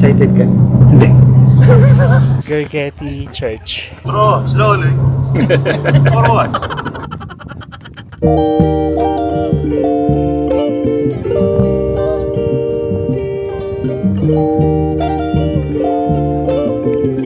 Excited ka? Hindi. Gergeti Church. Bro, slowly. or what?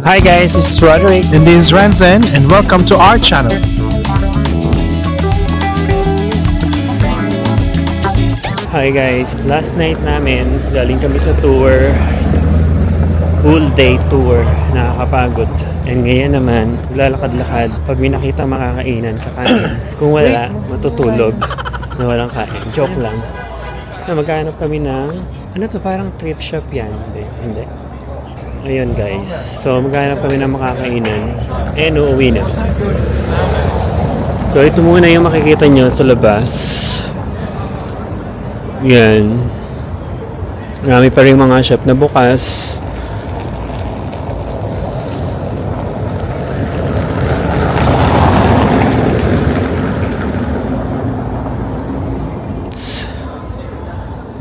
Hi guys, this is Roderick. And this is Ranzen, and welcome to our channel. Hi guys, last night namin, galing kami sa tour. Full day tour, nakakapagod. And ngayon naman, lalakad-lakad. Pag may nakita makakainan, kakain. Kung wala, matutulog na walang kain. Joke lang. Na maghanap kami ng, ano to, parang trip shop yan. Hindi, hindi. Ayun guys. So maghanap kami ng makakainan. And uuwi na. So ito muna yung makikita nyo sa labas. Yan. Marami pa rin mga shop na bukas.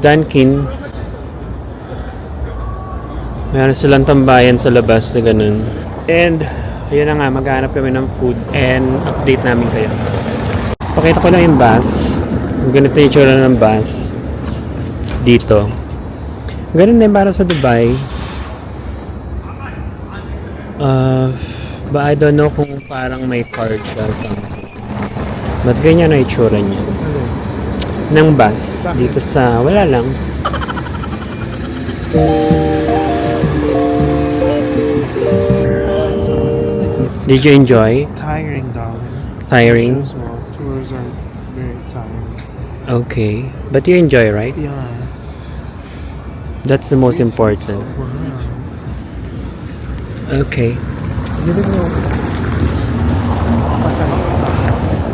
Dunkin. Meron silang tambayan sa labas na ganun. And, ayun na nga, maghanap kami ng food and update namin kayo. Pakita ko lang yung bus. Ganito yung tsura ng bus. Dito. Ganun din para sa Dubai. Uh, but I don't know kung parang may card or something. But ganyan na itsura niya. Ng bus. Dito sa, wala lang. Did you enjoy? Tiring, darling. Tiring? Small tours are very tiring. Okay. But you enjoy, right? Yes. That's the most important. Okay.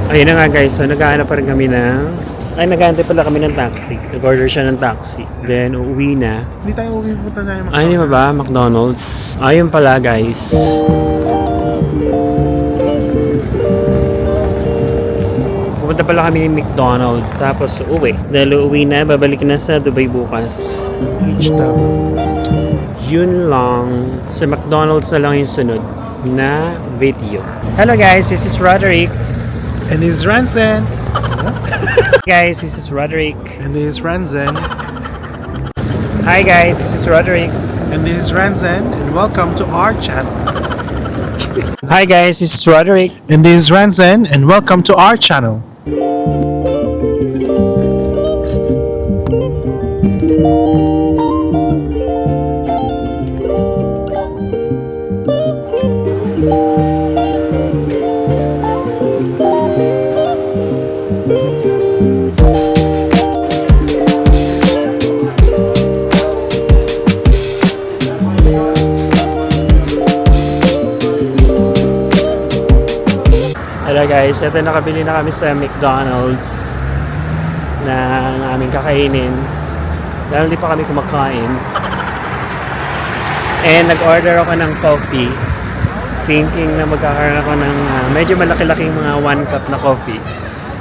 Ayun na nga guys, so naghahanap pa rin kami ng... Ay, naghahantay pala kami ng taxi. Nag-order siya ng taxi. Then, uuwi na. Hindi tayo uwi punta tayo Ay, di ba ba? McDonald's. Ayun pala guys. Pupunta pala kami ni McDonald's. Tapos, uwi. Dahil uuwi na, babalik na sa Dubai bukas. Beach double. Yun lang. Sa McDonald's na lang yung sunod na video. Hello guys, this is Roderick. And this is Ranzen. Guys, this is Roderick. And this is Ranzen. Hi guys, this is Roderick. And this is Ranzen, and welcome to our channel. Hi guys, this is Roderick. And this is Ranzen, and welcome to our channel. Guys, ito nakabili na kami sa McDonald's na ang aming kakainin. Dahil hindi pa kami kumakain. And nag-order ako ng coffee. Thinking na magkakaroon ako ng ah, medyo malaki-laking mga 1 cup na coffee.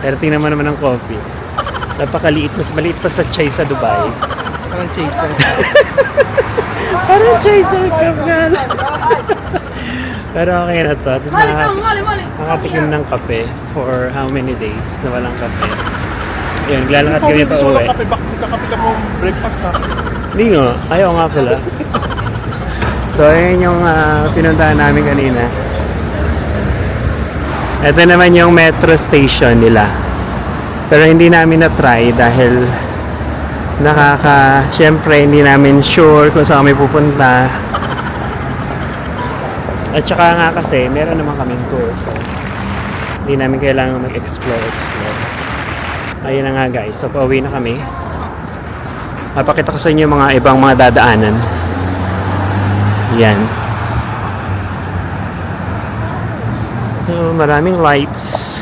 Pero tingnan mo naman ang coffee. Napakaliit. Mas maliit pa sa chai sa Dubai. Parang chaser. Parang chai sa cup nga. Pero okay na to. Tapos makaka- makatikim ng kape for how many days na walang kape. Ayun, lalakad kami pa uwi. kape, bakit kakape ka mo breakfast ha? Hindi nga. Ayaw nga pala. so, ayun yung ah, pinuntahan namin kanina. Ito naman yung metro station nila. Pero hindi namin na-try dahil nakaka... Siyempre, hindi namin sure kung saan kami pupunta. At saka nga kasi, meron naman kaming tour. So, hindi namin kailangan mag-explore, explore. Ayun na nga guys. So, pauwi na kami. Mapakita ko sa inyo mga ibang mga dadaanan. Yan. So, maraming lights.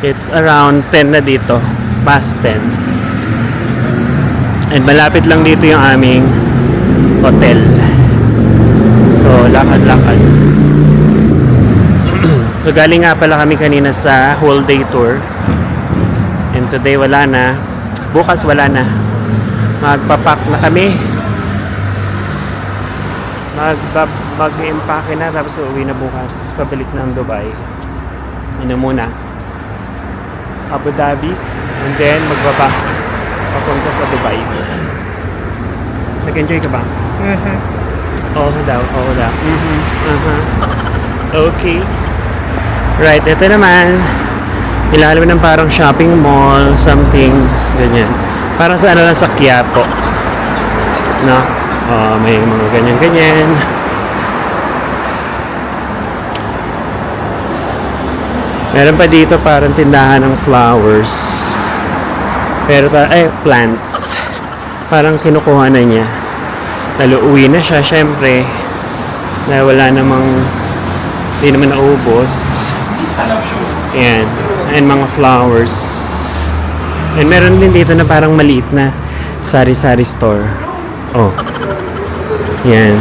It's around 10 na dito. Past 10. And malapit lang dito yung aming hotel. So, lakad-lakad. so, galing nga pala kami kanina sa whole day tour. And today wala na. Bukas wala na. Magpapak na kami. mag mag-empake na tapos uuwi na bukas pabalik ng Dubai ano muna Abu Dhabi and then magbabas papunta sa Dubai nag-enjoy ka ba? Oo daw, oo daw mhm uh-huh. okay right, ito naman ilalim ng parang shopping mall something ganyan parang sa ano lang sa Quiapo no? Oh, may mga ganyan-ganyan. Meron pa dito parang tindahan ng flowers. Pero ay plants. Parang kinukuha na niya. Naluuwi na siya syempre. Na wala namang hindi naman naubos. Ayan. And mga flowers. And meron din dito na parang maliit na sari-sari store. Oh. Yan.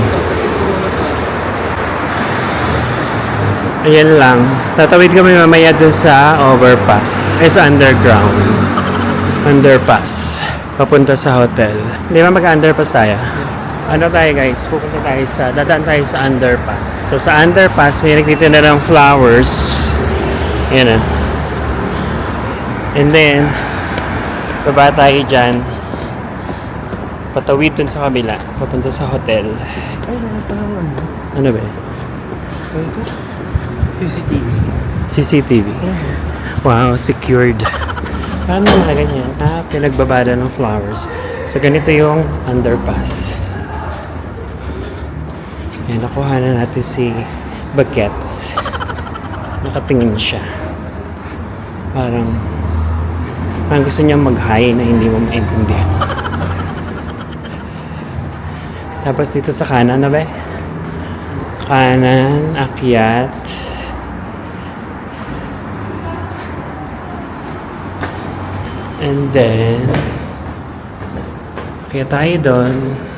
Ayan lang. Tatawid kami mamaya dun sa overpass. Eh, sa underground. Underpass. Papunta sa hotel. Di ba mag-underpass tayo? Ano tayo guys? Pupunta tayo sa, dadaan tayo sa underpass. So sa underpass, may nagtitinda ng flowers. Yan ah. And then, baba tayo dyan. Patawid dun sa kabila. Papunta sa hotel. Ay, meron pa naman. Ano ba? Ito. CCTV. CCTV. Wow, secured. Paano na ganyan? Ah, pinagbabada ng flowers. So, ganito yung underpass. Ayan, nakuha na natin si Bagets. Nakatingin siya. Parang, parang gusto niya mag-hi na hindi mo maintindihan. Tapos dito sa kanan na ba? Kanan, akyat. And then, kaya tayo doon.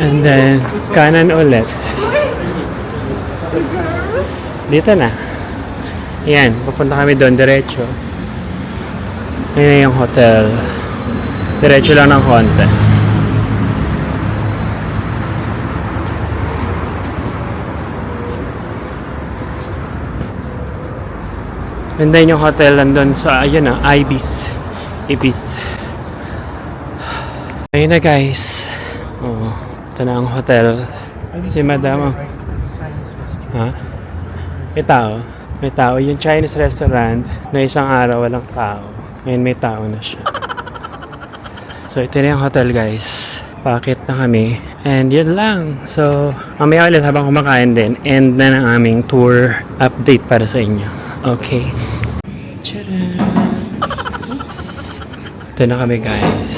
And then, kanan ulit. Dito na. Yan, papunta kami doon, diretso. Ayun na yung hotel. Diretso lang ng konti. And then yung hotel nandun sa, ayun na, Ibis. Ibis. Ayun na guys. Oh, ito na ang hotel. Si Madam. oh. Ha? May tao. May tao. Yung Chinese restaurant na isang araw walang tao. Ngayon may tao na siya. So ito na yung hotel guys. Pakit na kami. And yun lang. So mamaya ulit habang kumakain din. End na ng aming tour update para sa inyo. Okay. Tcharam! Oops. Ito na kami guys.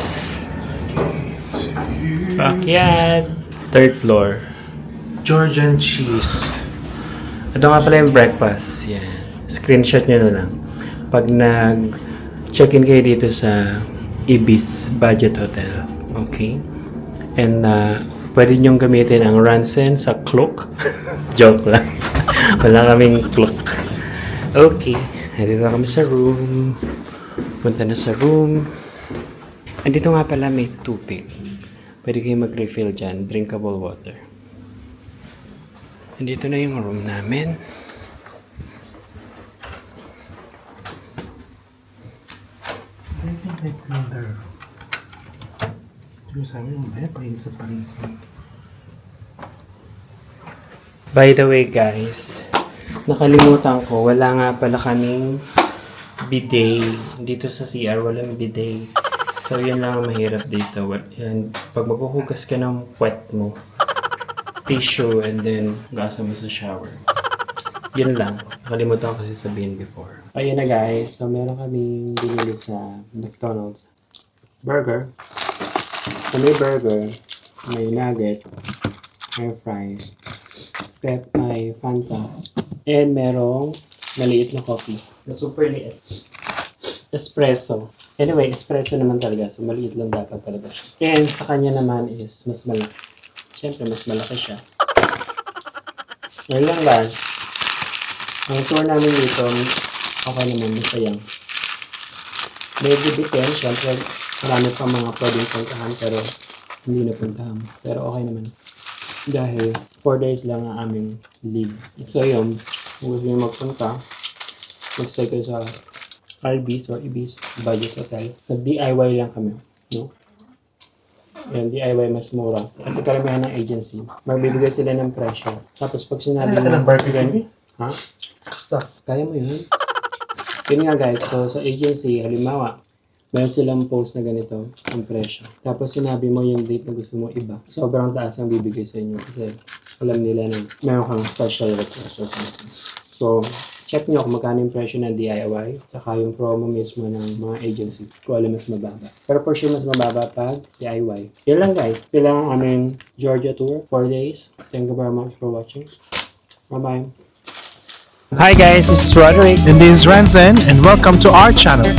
Pakyat! Third floor. Georgian cheese. Ito nga pala yung breakfast. Yan. Screenshot nyo na lang. Pag nag-check-in kayo dito sa Ibis Budget Hotel. Okay? And uh, pwede nyong gamitin ang Ransen sa Klook. Joke lang. Wala kaming Klook. Okay. Nandito na kami sa room. Punta na sa room. Andito nga pala may tubig. Pwede kayo mag-refill dyan. Drinkable water. Nandito na yung room namin. Another. Yung sabi mo, eh, palis sa palis. By the way guys, nakalimutan ko, wala nga pala kaming bidet. Dito sa CR, walang bidet. So yun lang ang mahirap dito. Yan, pag maghuhugas ka ng puwet mo, tissue and then gasa mo sa shower. Yun lang. Nakalimutan ko kasi sabihin before. Ayun na guys. So meron kaming binili sa McDonald's. Burger. So may burger, may nugget, may fries, pep, may Fanta, and merong maliit na coffee. Na super liit. Espresso. Anyway, espresso naman talaga. So, maliit lang dapat talaga. And sa kanya naman is mas malaki. Siyempre, mas malaki siya. Yan lang guys. Ang tour namin dito, okay naman, masayang. Medyo bitin, siyempre, Marami pa mga pwedeng puntahan pero hindi na puntahan. Pero okay naman. Dahil 4 days lang ang aming leave. So yun, kung gusto nyo magpunta, kayo sa Ibis or Ibis Budget Hotel. Nag-DIY lang kami. No? Yan, DIY mas mura. Kasi karamihan ng agency, magbibigay sila ng presyo. Tapos pag sinabi Ano ka ng barbecue? Ha? Basta. Kaya mo yun? Yun nga guys, so sa agency, halimbawa, meron silang post na ganito ang presyo. Tapos sinabi mo yung date na gusto mo iba. Sobrang taas ang bibigay sa inyo kasi alam nila na meron kang special request or something. So, check nyo kung magkano yung presyo ng DIY tsaka yung promo mismo ng mga agency kung alam mas mababa. Pero for sure mas mababa pag DIY. Yun lang guys. Yun lang ang aming Georgia tour. 4 days. Thank you very much for watching. Bye-bye. Hi guys, this is Roderick. And this is Ranzen, and welcome to our channel.